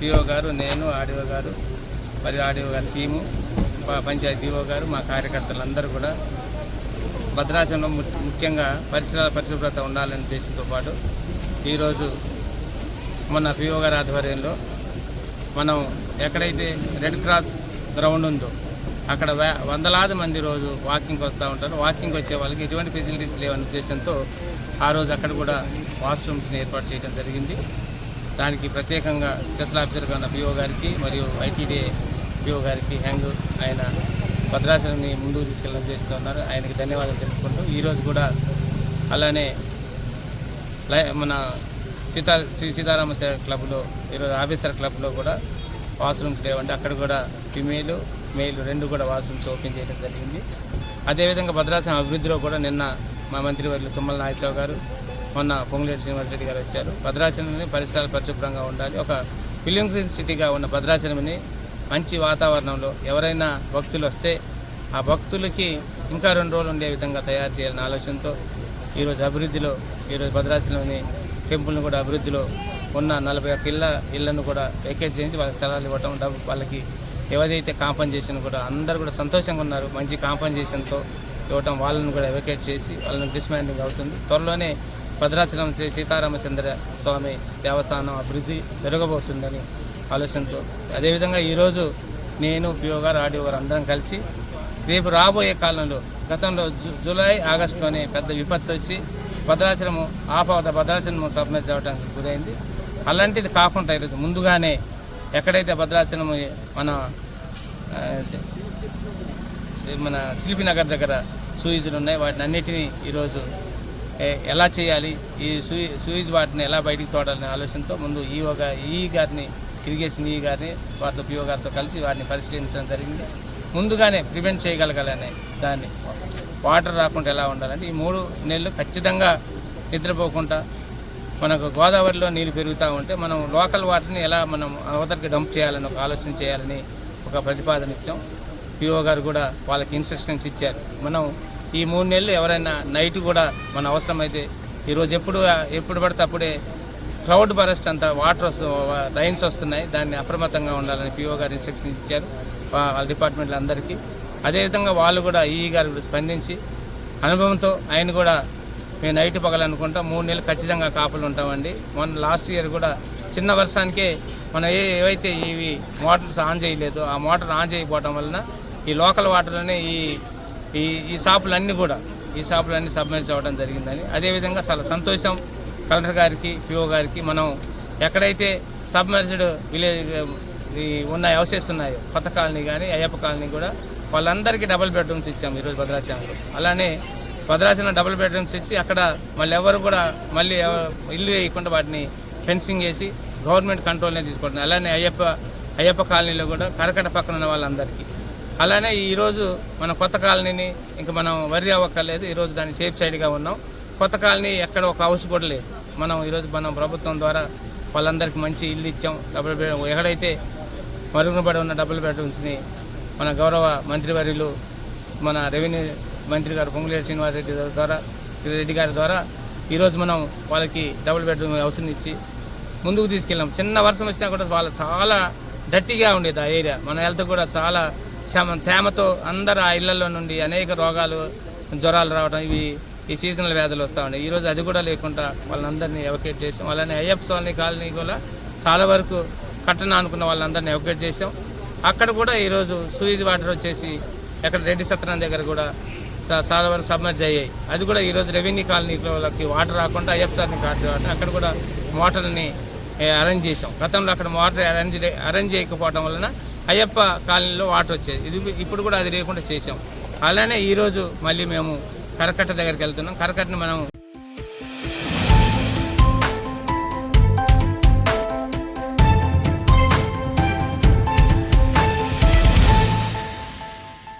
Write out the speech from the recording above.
PO గారు నేను ఆడిఓ గారు మరియు ఆడిఓ గారి టీము మా పంచాయతీ డిఓ గారు మా కార్యకర్తలందరూ కూడా భద్రాచలంలో ము- ముఖ్యంగా పరిసరాల పరిశుభ్రత ఉండాలనే ఉద్దేశంతో పాటు ఈరోజు మన పిఓ గారి ఆధ్వర్యంలో మనం ఎక్కడైతే రెడ్ క్రాస్ గ్రౌండ్ ఉందో అక్కడ వందలాది మంది రోజు వాకింగ్కి వస్తూ ఉంటారు. వాకింగ్ వచ్చే వాళ్ళకి ఎటువంటి ఫెసిలిటీస్ లేవనే ఉద్దేశంతో ఆ రోజు అక్కడ కూడా వాష్రూమ్స్ని ఏర్పాటు చేయడం జరిగింది. దానికి ప్రత్యేకంగా స్పెషల్ ఆఫీసర్గా ఉన్న పిఓ గారికి మరియు ఐటీడీ పిఓ గారికి హ్యాంగ్ ఆయన భద్రాచలాన్ని ముందుకు తీసుకెళ్ళడం చేస్తున్నారు ఆయనకి ధన్యవాదాలు తెలుపుకుంటూ ఈరోజు కూడా అలానే లై- మన సీతా శ్రీ సీతారామ క్లబ్లో ఈరోజు ఆఫీసర్ క్లబ్లో కూడా వాష్రూమ్స్ లేవండి అక్కడ కూడా ఫిమేల్ మెయిల్ రెండు కూడా వాష్రూమ్స్ ఓపెన్ చేయడం జరిగింది. అదేవిధంగా భద్రాచలం అభివృద్ధిలో కూడా నిన్న మా మంత్రివర్యులు తుమ్మల నాయకరావు గారు మొన్న పొంగులేటి శ్రీనివాసరెడ్డి గారు వచ్చారు. భద్రాచలంని పరిసరాలు పరిశుభ్రంగా ఉండాలి. ఒక ఫిలిం సిటీగా ఉన్న భద్రాచలంని మంచి వాతావరణంలో ఎవరైనా భక్తులు వస్తే ఆ భక్తులకి ఇంకా రెండు రోజులు ఉండే విధంగా తయారు చేయాలనే ఆలోచనతో ఈరోజు అభివృద్ధిలో ఈరోజు భద్రాచలంని టెంపుల్ని కూడా అభివృద్ధిలో ఉన్న నలభై ఒక్క ఇళ్ళ ఇళ్ళను కూడా వెకేట్ చేయించి వాళ్ళకి స్థలాలు ఇవ్వటం డబ్బు వాళ్ళకి ఏదైతే కాంపన్సేషన్ కూడా అందరూ కూడా సంతోషంగా ఉన్నారు. మంచి కాంపన్సేషన్తో ఇవ్వటం వాళ్ళని కూడా వెకేట్ చేసి వాళ్ళని డిస్మాండింగ్ అవుతుంది. త్వరలోనే భద్రాచలం శ్రీ సీతారామచంద్ర స్వామి దేవస్థానం అభివృద్ధి జరగబోతుందని ఆలోచనతో. అదేవిధంగా ఈరోజు నేను పిఓ గారు వారందరం గారు అందరం కలిసి రేపు రాబోయే కాలంలో గతంలో జూలై ఆగస్టులోనే పెద్ద విపత్తు వచ్చి భద్రాచలము ఆపద భద్రాచలము సబ్మిట్ అవ్వడానికి గురైంది. అలాంటిది కాకుండా ఈరోజు ముందుగానే ఎక్కడైతే భద్రాచలము మన మన శిల్పి నగర్ దగ్గర సూయిజులు ఉన్నాయి వాటిని అన్నిటినీ ఈరోజు ఎలా చేయాలి? ఈ సూయి సూయిజ్ వాటిని ఎలా బయటికి తోడాలనే ఆలోచనతో ముందు ఈ ఒక ఈ గారిని ఇరిగేషన్ ఈ గారిని వారితో పిఓ గారితో కలిసి వారిని పరిశీలించడం జరిగింది. ముందుగానే ప్రివెంట్ చేయగలగాలనే దాన్ని. వాటర్ రాకుండా ఎలా ఉండాలంటే ఈ మూడు నెలలు ఖచ్చితంగా నిద్రపోకుండా మనకు గోదావరిలో నీళ్ళు పెరుగుతూ ఉంటే మనం లోకల్ వాటర్ని ఎలా మనం అవతరికి డంప్ చేయాలని ఒక ఆలోచన చేయాలని ఒక ప్రతిపాదన ఇచ్చాం. పిఓ గారు కూడా వాళ్ళకి ఇన్స్ట్రక్షన్స్ ఇచ్చారు. మనం ఈ మూడు నెలలు ఎవరైనా నైట్ కూడా మన అవసరమైతే ఈరోజు ఎప్పుడు ఎప్పుడు పడితే అప్పుడే క్లౌడ్ బరస్ట్ అంత వాటర్ వస్తు రైన్స్ వస్తున్నాయి. దాన్ని అప్రమత్తంగా ఉండాలని పిఓ గారు ఇన్స్ట్రక్షన్ ఇచ్చారు వాళ్ళ డిపార్ట్మెంట్ల అందరికీ. అదేవిధంగా వాళ్ళు కూడా ఈ గారు కూడా స్పందించి అనుభవంతో ఆయన కూడా మేము నైట్ పగలనుకుంటాం మూడు నెలలు ఖచ్చితంగా కాపులు ఉంటామండి. మొన్న లాస్ట్ ఇయర్ కూడా చిన్న వర్షానికే మనం ఏ ఏవైతే ఇవి మోటార్స్ ఆన్ చేయలేదు ఆ మోటార్ ఆన్ చేయకపోవడం వలన ఈ లోకల్ వాటర్లోనే ఈ ఈ ఈ షాపులన్నీ కూడా ఈ షాపులన్నీ సబ్మిట్ అవ్వడం జరిగిందని. అదేవిధంగా చాలా సంతోషం కలెక్టర్ గారికి పిఓ గారికి. మనం ఎక్కడైతే సబ్మర్జ్డ్ విలేజ్ ఉన్నాయి హౌసెస్ కొత్త కాలనీ కానీ అయ్యప్ప కాలనీ కూడా వాళ్ళందరికీ డబుల్ బెడ్రూమ్స్ ఇచ్చాము ఈరోజు భద్రాచలంలో. అలానే భద్రాచలం డబుల్ బెడ్రూమ్స్ ఇచ్చి అక్కడ మళ్ళీ ఎవరు కూడా మళ్ళీ ఇల్లు వేయకుండా వాటిని ఫెన్సింగ్ చేసి గవర్నమెంట్ కంట్రోల్నే తీసుకుంటున్నారు అలానే అయ్యప్ప అయ్యప్ప కాలనీలో కూడా కరకట పక్కన ఉన్న వాళ్ళందరికీ. అలానే ఈరోజు మన కొత్త కాలనీని ఇంకా మనం వరి అవ్వక్కర్లేదు ఈరోజు దాన్ని సేఫ్ సైడ్గా ఉన్నాం. కొత్త కాలనీ ఎక్కడ ఒక హౌస్ కూడా లేదు. మనం ఈరోజు మనం ప్రభుత్వం ద్వారా వాళ్ళందరికీ మంచి ఇల్లు ఇచ్చాం. డబుల్ బెడ్రూమ్ ఎక్కడైతే మరుగునబడి ఉన్న డబుల్ బెడ్రూమ్స్ని మన గౌరవ మంత్రివర్యులు మన రెవెన్యూ మంత్రి గారు పొంగులేటి శ్రీనివాసరెడ్డి ద్వారా రెడ్డి గారి ద్వారా ఈరోజు మనం వాళ్ళకి డబుల్ బెడ్రూమ్ హౌస్ని ఇచ్చి ముందుకు తీసుకెళ్ళాం. చిన్న వర్షం వచ్చినా కూడా వాళ్ళు చాలా డట్టిగా ఉండేది ఆ ఏరియా. మన హెల్త్ కూడా చాలా శ్యామ తేమతో అందరు ఆ ఇళ్ళలో నుండి అనేక రోగాలు జ్వరాలు రావడం ఇవి ఈ సీజనల్ వ్యాధులు వస్తూ ఉన్నాయి. ఈరోజు అది కూడా లేకుండా వాళ్ళందరినీ ఎవకేట్ చేసాం. అలానే అయ్యప్ప స్వామి కాలనీ కూడా చాలా వరకు కట్టణ అనుకున్న వాళ్ళందరినీ ఎవకేట్ చేసాం. అక్కడ కూడా ఈరోజు సూయిజ్ వాటర్ వచ్చేసి ఎక్కడ రెడ్డి సత్రం దగ్గర కూడా చాలా వరకు సబ్మర్జ్ అయ్యాయి. అది కూడా ఈరోజు రెవెన్యూ కాలనీలోకి వాటర్ రాకుండా అయ్యప్ప సార్ని రావడం అక్కడ కూడా మోటార్ని అరేంజ్ చేసాం. గతంలో అక్కడ మోటార్ అరేంజ్ అరేంజ్ చేయకపోవడం వలన అయ్యప్ప కాలనీలో వాటర్ వచ్చేది. ఇది ఇప్పుడు కూడా అది లేకుండా చేసాం అలానే ఈరోజు మళ్ళీ మేము కరకట్ట దగ్గరికి వెళ్తున్నాం. కరకట్టను మనం